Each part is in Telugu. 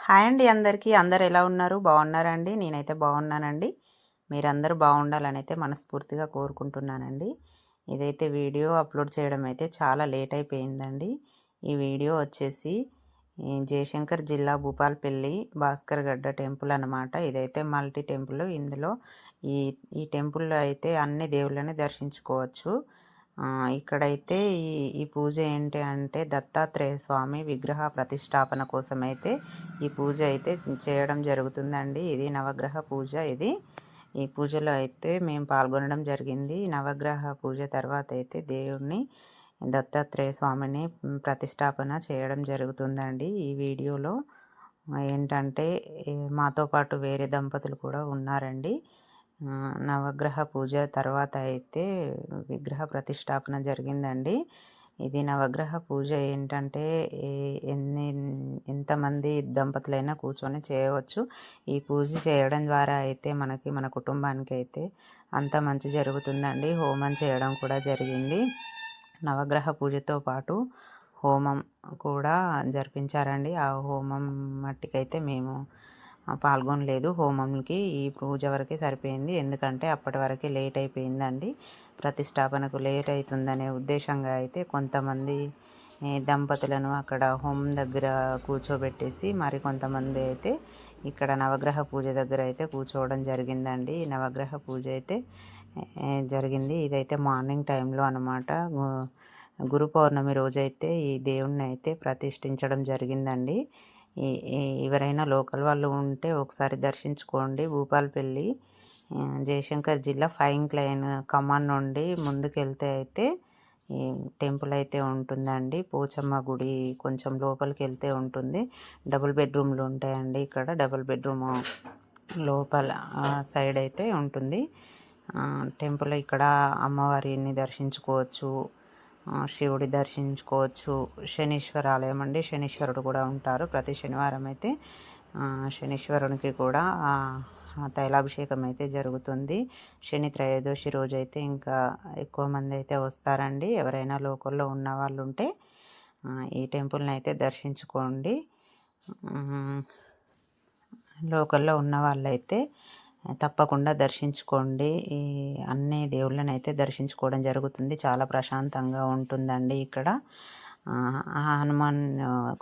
హాయ్ అండి అందరికీ. అందరు ఎలా ఉన్నారు? బాగున్నారండి? నేనైతే బాగున్నానండి. మీరందరూ బాగుండాలని అయితే మనస్ఫూర్తిగా కోరుకుంటున్నానండి. ఇదైతే వీడియో అప్లోడ్ చేయడం అయితే చాలా లేట్ అయిపోయిందండి. ఈ వీడియో వచ్చేసి ఈ జయశంకర్ జిల్లా భూపాల్పల్లి భాస్కర్ గడ్డ టెంపుల్ అనమాట ఇదైతే మల్టీ టెంపుల్. ఇందులో ఈ ఈ టెంపుల్లో అయితే అన్ని దేవుళ్ళని దర్శించుకోవచ్చు. ఇక్కడైతే ఈ ఈ పూజ ఏంటి అంటే దత్తాత్రేయ స్వామి విగ్రహ ప్రతిష్టాపన కోసం అయితే ఈ పూజ అయితే చేయడం జరుగుతుందండి. ఇది నవగ్రహ పూజ ఇది. ఈ పూజలో అయితే మేము పాల్గొనడం జరిగింది. నవగ్రహ పూజ తర్వాత అయితే దేవుణ్ణి దత్తాత్రేయ స్వామిని ప్రతిష్టాపన చేయడం జరుగుతుందండి ఈ వీడియోలో. ఏంటంటే మాతో పాటు వేరే దంపతులు కూడా ఉన్నారండి. నవగ్రహ పూజ తర్వాత అయితే విగ్రహ ప్రతిష్టాపన జరిగిందండి. ఇది నవగ్రహ పూజ ఏంటంటే ఎన్ని ఎంతమంది దంపతులైనా కూర్చొని చేయవచ్చు. ఈ పూజ చేయడం ద్వారా అయితే మనకి మన కుటుంబానికి అయితే అంత మంచి జరుగుతుందండి. హోమం చేయడం కూడా జరిగింది. నవగ్రహ పూజతో పాటు హోమం కూడా జరిపించారండి. ఆ హోమం మట్టికైతే మేము పాల్గొనలేదు హోమంకి ఈ పూజ వరకే సరిపోయింది. ఎందుకంటే అప్పటి వరకే లేట్ అయిపోయిందండి. ప్రతిష్టాపనకు లేట్ అవుతుందనే ఉద్దేశంగా అయితే కొంతమంది దంపతులను అక్కడ హోమం దగ్గర కూర్చోబెట్టేసి మరి కొంతమంది అయితే ఇక్కడ నవగ్రహ పూజ దగ్గర అయితే కూర్చోవడం జరిగిందండి. నవగ్రహ పూజ అయితే జరిగింది. ఇదైతే మార్నింగ్ టైంలో అనమాట గురు పౌర్ణమి రోజైతే ఈ దేవుణ్ణి అయితే ప్రతిష్ఠించడం జరిగిందండి. ఎవరైనా లోకల్ వాళ్ళు ఉంటే ఒకసారి దర్శించుకోండి. భూపాలపల్లి జయశంకర్ జిల్లా ఫైన్ క్లైన్ కమాన్ నుండి ముందుకెళ్తే అయితే ఈ టెంపుల్ అయితే ఉంటుందండి. పోచమ్మ గుడి కొంచెం లోపలికి వెళ్తే ఉంటుంది. డబుల్ బెడ్రూమ్లు ఉంటాయండి ఇక్కడ. డబుల్ బెడ్రూమ్ లోపల సైడ్ అయితే ఉంటుంది. టెంపుల్ ఇక్కడ అమ్మవారిని దర్శించుకోవచ్చు. శివుడి దర్శించుకోవచ్చు. శనీశ్వర ఆలయం అండి శనీశ్వరుడు కూడా ఉంటారు. ప్రతి శనివారం అయితే శనీశ్వరునికి కూడా తైలాభిషేకం అయితే జరుగుతుంది. శని త్రయోదశి రోజు అయితే ఇంకా ఎక్కువ మంది అయితే వస్తారండి. ఎవరైనా లోకల్లో ఉన్న వాళ్ళు ఉంటే ఈ టెంపుల్ని అయితే దర్శించుకోండి. లోకల్లో ఉన్న వాళ్ళైతే తప్పకుండా దర్శించుకోండి. ఈ అన్ని దేవుళ్ళని అయితే దర్శించుకోవడం జరుగుతుంది. చాలా ప్రశాంతంగా ఉంటుందండి ఇక్కడ. హనుమాన్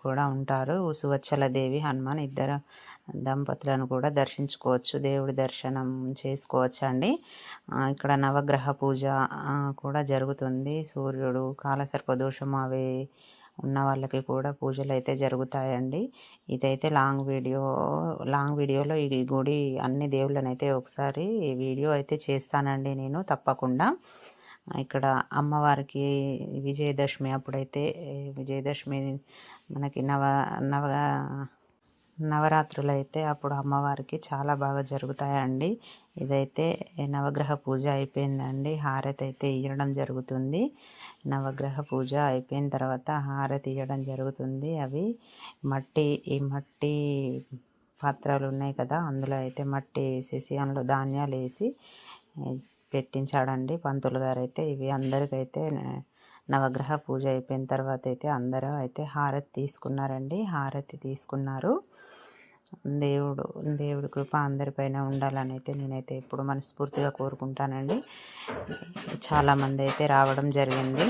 కూడా ఉంటారు. ఉసువచ్చల దేవి హనుమాన్ ఇద్దరు దంపతులను కూడా దర్శించుకోవచ్చు. దేవుడి దర్శనం చేసుకోవచ్చు అండి ఇక్కడ నవగ్రహ పూజ కూడా జరుగుతుంది. సూర్యుడు కాలసర్ప దోషం అవి ఉన్న వాళ్ళకి కూడా పూజలు అయితే జరుగుతాయండి. ఇదైతే లాంగ్ వీడియో లాంగ్ వీడియోలో ఈ గుడి అన్ని దేవుళ్ళని అయితే ఒకసారి వీడియో అయితే చేస్తానండి నేను తప్పకుండా. ఇక్కడ అమ్మవారికి విజయదశమి అప్పుడైతే విజయదశమి మనకి నవ నవ నవరాత్రులు అయితే అప్పుడు అమ్మవారికి చాలా బాగా జరుగుతాయండి. ఇదైతే నవగ్రహ పూజ అయిపోయిందండి. హారతి అయితే ఇవ్వడం జరుగుతుంది. నవగ్రహ పూజ అయిపోయిన తర్వాత హారతి ఇవ్వడం జరుగుతుంది. అవి మట్టి ఈ మట్టి పాత్రలు ఉన్నాయి కదా అందులో అయితే మట్టి వేసేసి అందులో ధాన్యాలు వేసి పెట్టించాడండి పంతులు గారు అయితే. ఇవి అందరికైతే నవగ్రహ పూజ అయిపోయిన తర్వాత అయితే అందరూ అయితే హారతి తీసుకున్నారండి. హారతి తీసుకున్నారు. దేవుడు దేవుడి కృప అందరిపైన ఉండాలని అయితే నేనైతే ఇప్పుడు మనస్ఫూర్తిగా కోరుకుంటానండి. చాలామంది అయితే రావడం జరిగింది.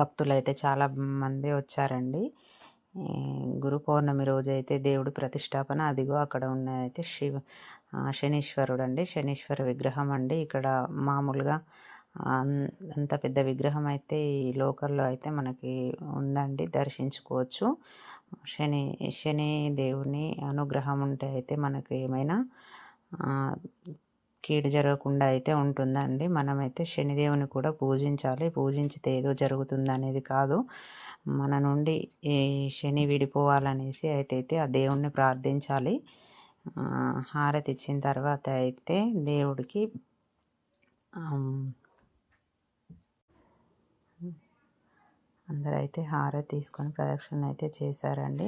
భక్తులు అయితే చాలా మంది వచ్చారండి గురు పౌర్ణమి రోజు అయితే దేవుడి ప్రతిష్టాపన అదిగో అక్కడ ఉన్నదైతే శివ శనీశ్వరుడు అండి శనీశ్వర విగ్రహం అండి. ఇక్కడ మామూలుగా అంత పెద్ద విగ్రహం అయితే ఈ లోకల్లో అయితే మనకి ఉందండి. దర్శించుకోవచ్చు. శని శని దేవుని అనుగ్రహం ఉంటే అయితే మనకి ఏమైనా కీడు జరగకుండా అయితే ఉంటుందండి. మనమైతే శనిదేవుని కూడా పూజించాలి. పూజించితే ఏదో జరుగుతుంది అనేది కాదు. మన నుండి ఈ శని విడిపోవాలనేసి అయితే అయితే ఆ దేవుణ్ణి ప్రార్థించాలి. హారతి ఇచ్చిన తర్వాత అయితే దేవుడికి అందరైతే హారతి తీసుకొని ప్రదక్షిణ అయితే చేశారండి.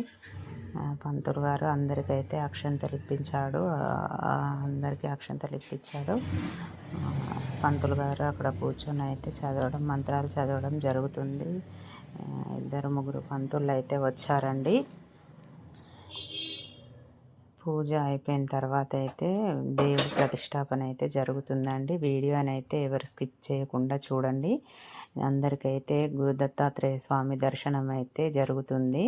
ఆ, పంతులు గారు అందరికైతే అక్షంతలు ఇప్పించాడు. అందరికీ అక్షంతలు ఇప్పించాడు పంతులు గారు అక్కడ కూర్చొని అయితే చదవడం మంత్రాలు చదవడం జరుగుతుంది. ఇద్దరు ముగ్గురు పంతులు అయితే వచ్చారండి. పూజ అయిపోయిన తర్వాత అయితే దేవుడి ప్రతిష్టాపన అయితే జరుగుతుందండి. వీడియోని అయితే ఎవరు స్కిప్ చేయకుండా చూడండి. అందరికైతే గురుదత్తాత్రేయ స్వామి దర్శనం అయితే జరుగుతుంది.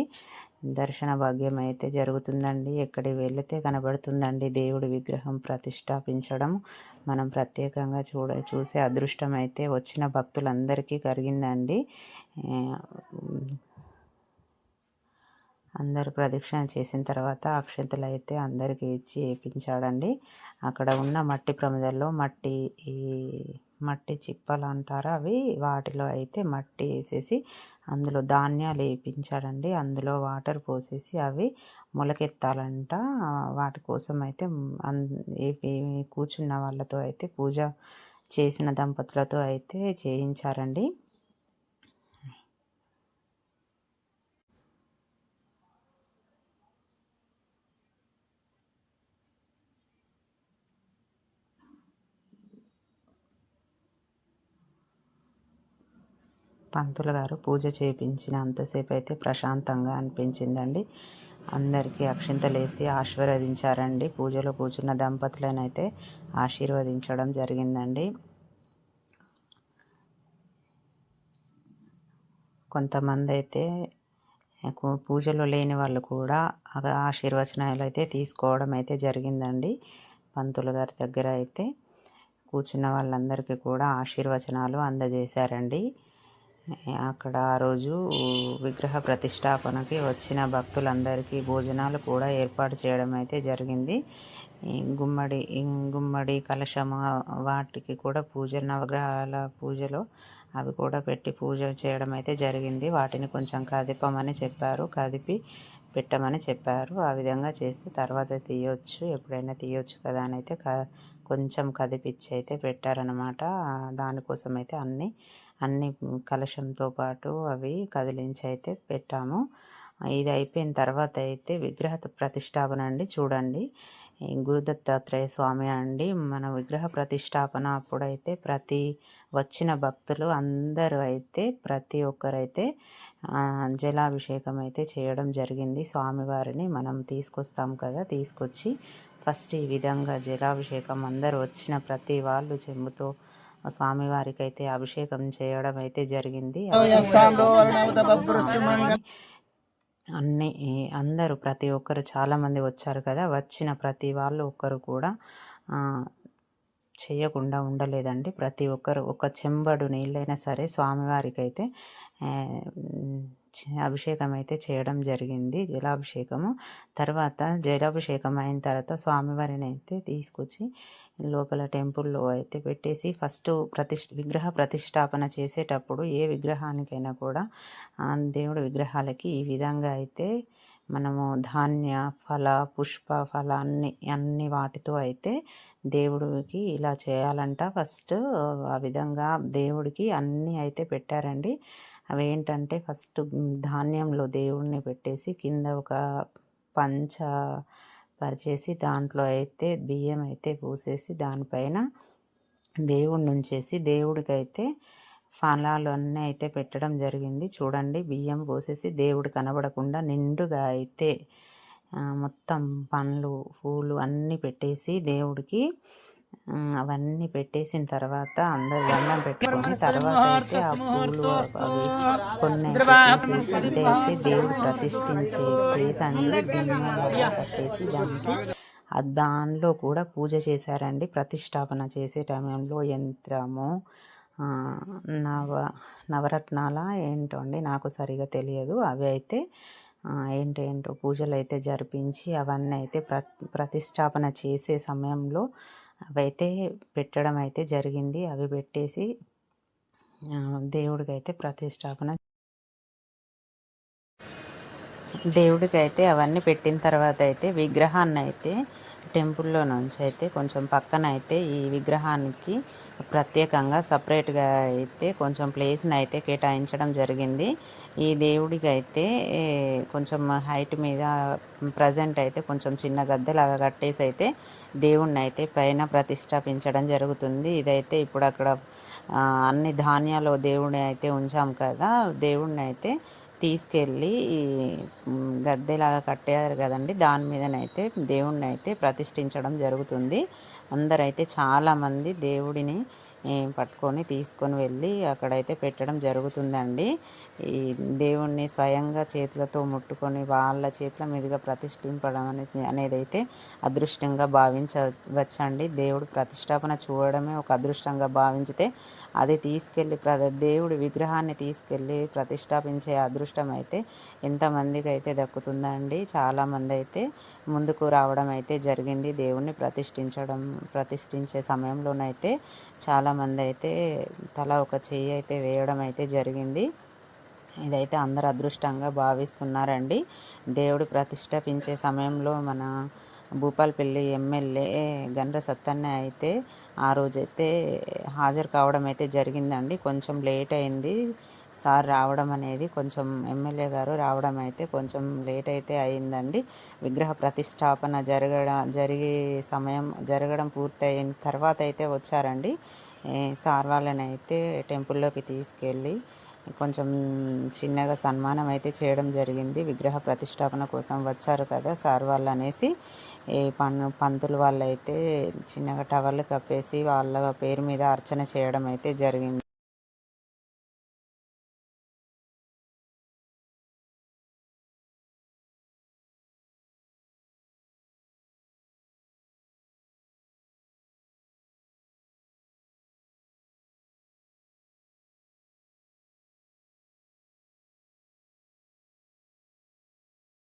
దర్శన భాగ్యం అయితే జరుగుతుందండి. ఎక్కడికి వెళితే కనబడుతుందండి దేవుడి విగ్రహం ప్రతిష్టాపించడం. మనం ప్రత్యేకంగా చూడ చూసే అదృష్టం అయితే వచ్చిన భక్తులందరికీ కలిగిందండి. అందరూ ప్రదక్షిణ చేసిన తర్వాత అక్షంతలు అయితే అందరికీ ఇచ్చి వేపించాడండి. అక్కడ ఉన్న మట్టి ప్రమిదల్లో మట్టి ఈ మట్టి చిప్పలు అంటారా అవి వాటిలో అయితే మట్టి వేసేసి అందులో ధాన్యాలు వేయించాడండి అందులో వాటర్ పోసేసి అవి మొలకెత్తాలంట. వాటి కోసం అయితే కూర్చున్న వాళ్ళతో అయితే పూజ చేసిన దంపతులతో అయితే చేయించారండి. పంతులు గారు పూజ చేయించిన అంతసేపు అయితే ప్రశాంతంగా అనిపించిందండి. అందరికీ అక్షింతలేసి ఆశీర్వదించారండి. పూజలో కూర్చున్న దంపతులనైతే ఆశీర్వదించడం జరిగిందండి. కొంతమంది అయితే పూజలో లేని వాళ్ళు కూడా ఆశీర్వచనాలు అయితే తీసుకోవడం అయితే జరిగిందండి. పంతులు గారి దగ్గర అయితే కూర్చున్న వాళ్ళందరికీ కూడా ఆశీర్వచనాలు అందజేశారండి. అక్కడ ఆ రోజు విగ్రహ ప్రతిష్టాపనకి వచ్చిన భక్తులందరికీ భోజనాలు కూడా ఏర్పాటు చేయడం అయితే జరిగింది. గుమ్మడి గుమ్మడి కలశము వాటికి కూడా పూజ నవగ్రహాల పూజలో అవి కూడా పెట్టి పూజ చేయడం అయితే జరిగింది. వాటిని కొంచెం కదిపమని చెప్పారు కదిపి పెట్టమని చెప్పారు. ఆ విధంగా చేస్తే తర్వాత తీయొచ్చు ఎప్పుడైనా తీయొచ్చు కదా అని అయితే క కొంచెం కదిపిచ్చి అయితే పెట్టారనమాట దానికోసం అయితే అన్నీ అన్ని కలశంతో పాటు అవి కదిలించి అయితే పెట్టాము. ఇది అయిపోయిన తర్వాత అయితే విగ్రహ ప్రతిష్టాపన అండి. చూడండి. గురుదత్తాత్రేయ స్వామి అండి. మన విగ్రహ ప్రతిష్టాపన అప్పుడైతే ప్రతి వచ్చిన భక్తులు అందరూ అయితే ప్రతి ఒక్కరైతే జలాభిషేకం అయితే చేయడం జరిగింది. స్వామివారిని మనం తీసుకొస్తాం కదా తీసుకొచ్చి ఫస్ట్ ఈ విధంగా జలాభిషేకం అందరూ వచ్చిన ప్రతి వాళ్ళు చెంబుతో స్వామివారికి అయితే అభిషేకం చేయడం అయితే జరిగింది. అన్ని అందరూ ప్రతి ఒక్కరు చాలామంది వచ్చారు కదా వచ్చిన ప్రతి వాళ్ళు ఒక్కరు కూడా చేయకుండా ఉండలేదండి. ప్రతి ఒక్కరు ఒక చెంబడు నీళ్ళైనా సరే స్వామివారికి అయితే అభిషేకం అయితే చేయడం జరిగింది. జలాభిషేకము. తర్వాత జలాభిషేకం అయిన తర్వాత స్వామివారిని అయితే తీసుకొచ్చి లోపల టెంపుల్లో అయితే పెట్టేసి ఫస్ట్ ప్రతిష్ విగ్రహ ప్రతిష్టాపన చేసేటప్పుడు ఏ విగ్రహానికైనా కూడా దేవుడి విగ్రహాలకి ఈ విధంగా అయితే మనము ధాన్య ఫల పుష్ప ఫల అన్ని అన్ని వాటితో అయితే దేవుడికి ఇలా చేయాలంట. ఫస్ట్ ఆ విధంగా దేవుడికి అన్నీ అయితే పెట్టారండి. అవి ఏంటంటే ఫస్ట్ ధాన్యంలో దేవుడిని పెట్టేసి కింద ఒక పంచ పరిచేసి దాంట్లో అయితే బియ్యం అయితే పూసేసి దానిపైన దేవుడిని ఉంచేసి దేవుడికి అయితే ఫలాలు అన్నీ అయితే పెట్టడం జరిగింది. చూడండి బియ్యం పోసేసి దేవుడు కనబడకుండా నిండుగా అయితే మొత్తం పండ్లు పూలు అన్నీ పెట్టేసి దేవుడికి అవన్నీ పెట్టేసిన తర్వాత అందరు దండం పెట్టుకొని తర్వాత అయితే ఆ పూలు అవి కొన్ని అయితే దేవుడు ప్రతిష్ఠించే ప్లేస్ అండి కట్టేసి దానికి దానిలో కూడా పూజ చేశారండి. ప్రతిష్టాపన చేసే టైంలో యంత్రము నవ నవరత్నాల ఏంటో అండి నాకు సరిగా తెలియదు. అవి అయితే ఏంటేంటో పూజలు అయితే జరిపించి అవన్నీ అయితే ప్ర ప్రతిష్టాపన చేసే సమయంలో అవైతే పెట్టడం అయితే జరిగింది. అవి పెట్టేసి దేవుడికైతే ప్రతిష్టాపన దేవుడికైతే అవన్నీ పెట్టిన తర్వాత అయితే విగ్రహాన్ని అయితే టెంపుల్లో నుంచి అయితే కొంచెం పక్కన అయితే ఈ విగ్రహానికి ప్రత్యేకంగా సపరేట్గా అయితే కొంచెం ప్లేస్ని అయితే కేటాయించడం జరిగింది. ఈ దేవుడికి అయితే కొంచెం హైట్ మీద ప్రజెంట్ అయితే కొంచెం చిన్న గద్దెలాగా కట్టేసి అయితే దేవుణ్ణి అయితే పైన ప్రతిష్టాపించడం జరుగుతుంది. ఇదైతే ఇప్పుడు అక్కడ అన్ని ధాన్యాలు దేవుడిని అయితే ఉంచాం కదా దేవుణ్ణి అయితే తీసుకెళ్ళి ఈ గద్దెలాగా కట్టారు కదండి. దాని మీదనైతే దేవుణ్ణి అయితే ప్రతిష్ఠించడం జరుగుతుంది. అందరైతే చాలామంది దేవుడిని పట్టుకొని తీసుకొని వెళ్ళి అక్కడైతే పెట్టడం జరుగుతుందండి. ఈ దేవుణ్ణి స్వయంగా చేతులతో ముట్టుకొని వాళ్ళ చేతుల మీదుగా ప్రతిష్ఠింపడం అనేది అనేది అయితే అదృష్టంగా భావించవచ్చండి. దేవుడు ప్రతిష్టాపన చూడడమే ఒక అదృష్టంగా భావించితే అది తీసుకెళ్ళి ప్ర దేవుడి విగ్రహాన్ని తీసుకెళ్ళి ప్రతిష్టాపించే అదృష్టం అయితే ఎంతమందికి అయితే దక్కుతుందండి చాలామంది అయితే ముందుకు రావడం అయితే జరిగింది. దేవుణ్ణి ప్రతిష్ఠించడం ప్రతిష్ఠించే సమయంలోనైతే చాలామంది అయితే తల ఒక చెయ్యి అయితే వేయడం అయితే జరిగింది. ఇదైతే అందరు అదృష్టంగా భావిస్తున్నారండి. దేవుడు ప్రతిష్టాపించే సమయంలో మన భూపాల్పల్లి ఎమ్మెల్యే గండ్ర సత్తన్న అయితే ఆ రోజైతే హాజరు కావడం అయితే జరిగిందండి. కొంచెం లేట్ అయింది. సార్ రావడం అనేది కొంచెం ఎమ్మెల్యే గారు రావడం అయితే కొంచెం లేట్ అయితే అయిందండి. విగ్రహ ప్రతిష్టాపన జరగడం జరిగే సమయం జరగడం పూర్తయిన తర్వాత అయితే వచ్చారండి. సార్ వాళ్ళని అయితే టెంపుల్లోకి తీసుకెళ్ళి కొంచెం చిన్నగా సన్మానం అయితే చేయడం జరిగింది. విగ్రహ ప్రతిష్టాపన కోసం వచ్చారు కదా సార్ వాళ్ళు అనేసి. ఈ పన్ పంతులు వాళ్ళు అయితే చిన్నగా టవర్లు కప్పేసి వాళ్ళ పేరు మీద అర్చన చేయడం అయితే జరిగింది.